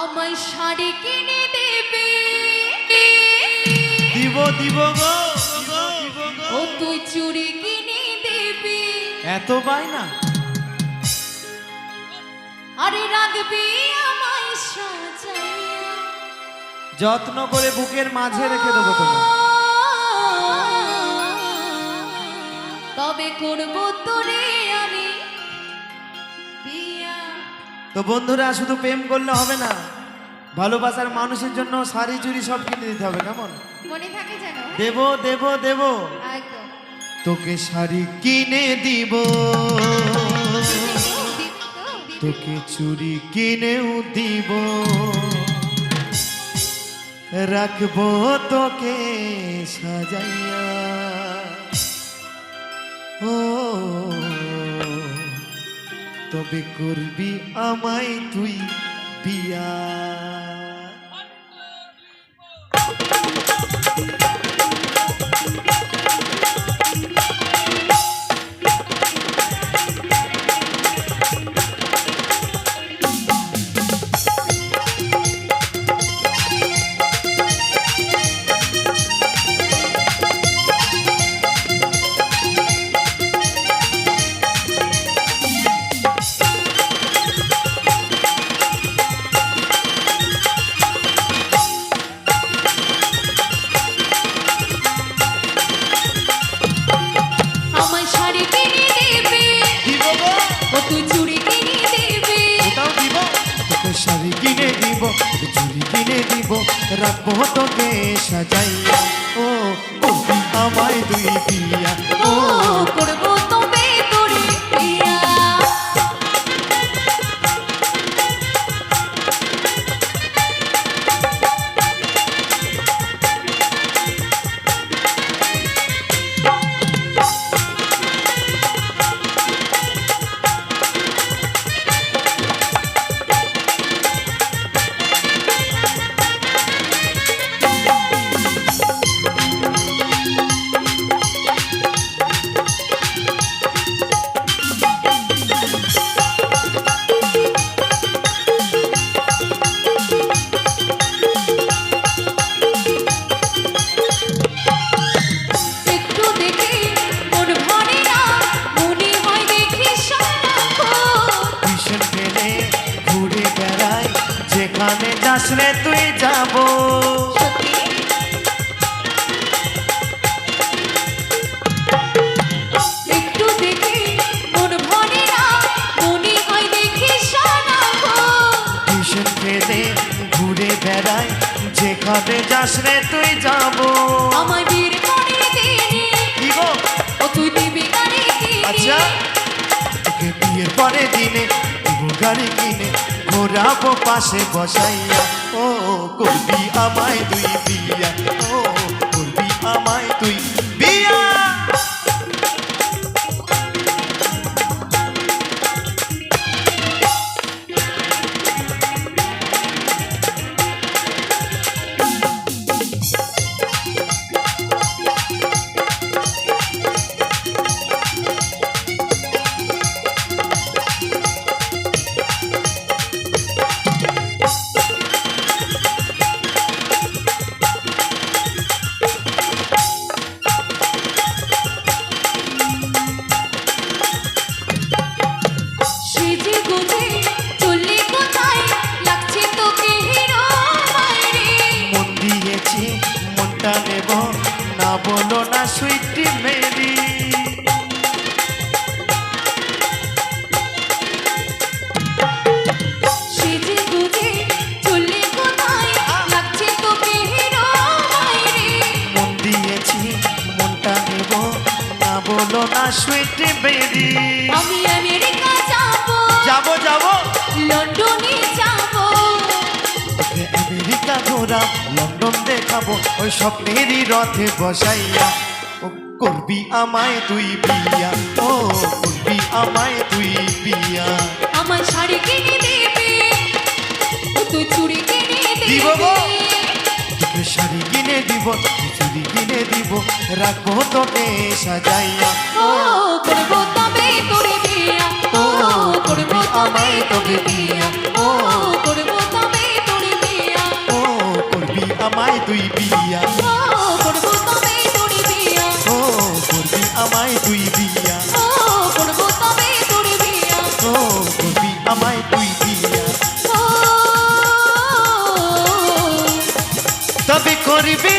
আমায় শাড়ি কিনে দেবে। দিব দিব গো। ও তুই চুড়ি কিনে দেবে। এত বায়না। আরে রাখবি আমায় সাজাইয়া। যত্ন করে বুকের মাঝে রেখে দেবো তোমার তবে করব তোরে বন্ধুরা শুধু প্রেম করলে হবে না ভালোবাসার মানুষের জন্য শাড়ি চুড়ি সব কিনে দিতে হবে কেমন? মনে থাকে যেন? দেব দেব দেব। তোকে শাড়ি কিনে দিবি। তোকে চুরি কিনেও দিব। রাখব তোকে সাজাইয়া। ও তবে করবি আমায় তুই বিয়া। শাড়ি কিনে দিব চুড়ি কিনে দিব রাখব তোকে সাজাইয়া ও আমায় দুই বিয়া ও যেখানে যাস রে তুই যাব। ঘুরে বেড়াই যেখানে যাস রে তুই যাব। আমায় বীর করে ও তুই দিবি আচ্ছা তোকে বিয়ের পরে দিনে দিব গাড়ি কিনে। ঘোরাবো পাশে বসাইয়া। ও করবি আমায় দুই বিয়া। ও বলো না সুইটি মেরি বলো না সুইটি মেরি আমি আমেরিকা যাব। যাব যাব। লন্ডনে যাব। আমেরিকা ঘোরা লন্ডন দেখাবো ওই স্বপ্নেরই রথে বসাইয়া। ও করবি আমায় তুই বিয়া ও করবি আমায় তুই বিয়া আমার শাড়ি কিনে দেবে ও তুই চুড়ি কিনে দিব তোকে শাড়ি কিনে দিব চুরি কিনে দিব রাখব তোকে সাজাইয়া। ও করব আমায় তুই দিয়া। ও করব তবে তোর বিয়া। ও করবি আমায় তুই দিয়া। তবে করবি